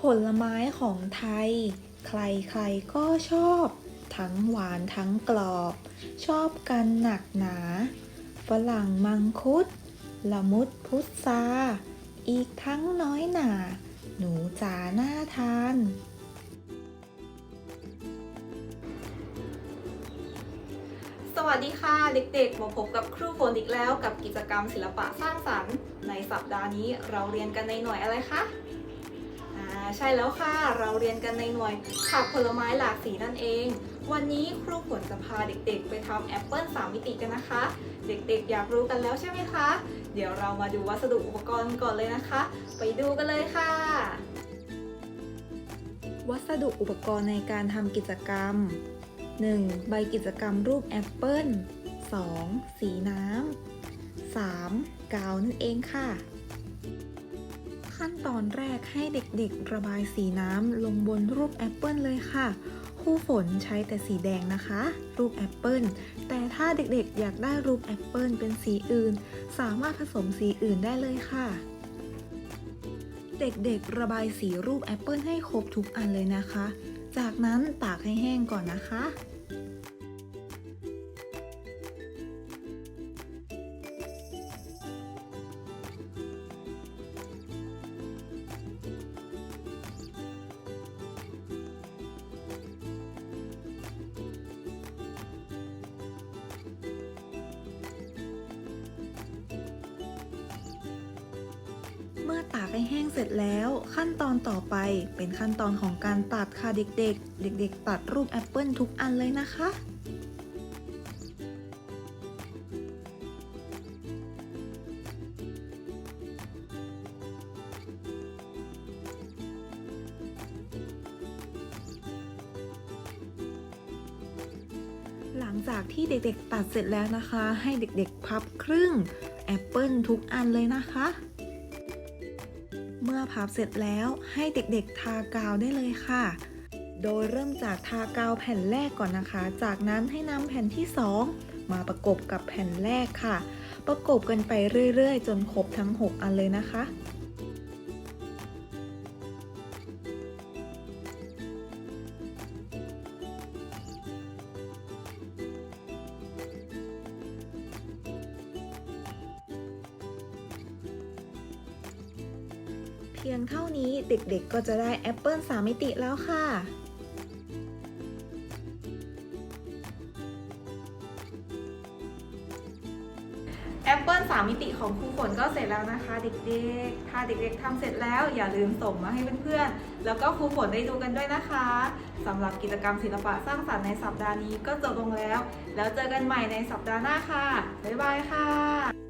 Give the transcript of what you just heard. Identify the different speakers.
Speaker 1: ผลไม้ของไทย ใครๆก็ชอบ ทั้งหวานทั้งกรอบ ชอบกันหนักหนาฝรั่งมังคุด ละมุดพุทราอีกทั้งน้อยหนา หนูจ๋าน่าทาน
Speaker 2: สวัสดีค่ะเด็กๆ มาพบกับครูฝนอีกแล้วกับกิจกรรมศิลปะสร้างสรรค์ ในสัปดาห์นี้เราเรียนกันในหน่วยอะไรคะ ใช่แล้วค่ะ เราเรียนกันในหน่วยผักผลไม้หลากสีนั่นเอง วันนี้ครูฝนจะพาเด็กๆ ไปทำแอปเปิลสามมิติกันนะคะ เด็กๆ อยากรู้กันแล้วใช่ไหมคะ เดี๋ยวเรามาดูวัสดุอุปกรณ์ก่อนเลยนะคะ ไปดูกันเลยค่ะ
Speaker 1: วัสดุอุปกรณ์ในการทำกิจกรรม 1. ใบกิจกรรมรูปแอปเปิล 2. สีน้ำ 3. กาวนั่นเองค่ะ ขั้นตอนแรกให้เด็กๆ ระบายสีน้ำลงบนรูปแอปเปิลเลยค่ะครูฝนใช้แต่สีแดงนะคะ รูปแอปเปิลแต่ถ้าเด็กๆ อยากได้รูปแอปเปิลเป็นสีอื่น สามารถผสมสีอื่นได้เลยค่ะ เด็กๆ ระบายสีรูปแอปเปิลให้ครบทุกอันเลยนะคะ จากนั้นตากให้แห้งก่อนนะคะ ตากให้แห้งเสร็จแล้ว ขั้นตอนต่อไปเป็นขั้นตอนของการตัดค่ะเด็กๆ เด็กๆ ตัดรูปแอปเปิลทุกอันเลยนะคะหลังจากที่เด็กๆตัดเสร็จแล้วนะคะ ให้เด็กๆพับครึ่งแอปเปิลทุกอันเลยนะคะ เมื่อพับเสร็จแล้วให้เด็กๆทากาวได้เลยค่ะ โดยเริ่มจากทากาวแผ่นแรกก่อนนะคะ จากนั้นให้นำแผ่นที่ 2 มาประกบกับแผ่นแรกค่ะ ประกบกันไปเรื่อยๆ จนครบทั้ง 6 อันเลยนะคะ พียงเท่านี้เด็กๆก็จะได้แอปเปิล3มิติแล้วค่ะ
Speaker 2: แอปเปิล3มิติของครูฝนก็เสร็จแล้วนะคะ เด็กๆ ถ้าเด็กๆทำเสร็จแล้วอย่าลืมส่งมาให้เพื่อนๆ แล้วก็ครูฝนได้ดูกันด้วยนะคะสำหรับกิจกรรมศิลปะสร้างสรรค์ในสัปดาห์นี้ก็จบลงแล้ว แล้วเจอกันใหม่ในสัปดาห์หน้าค่ะ บ๊ายบายค่ะ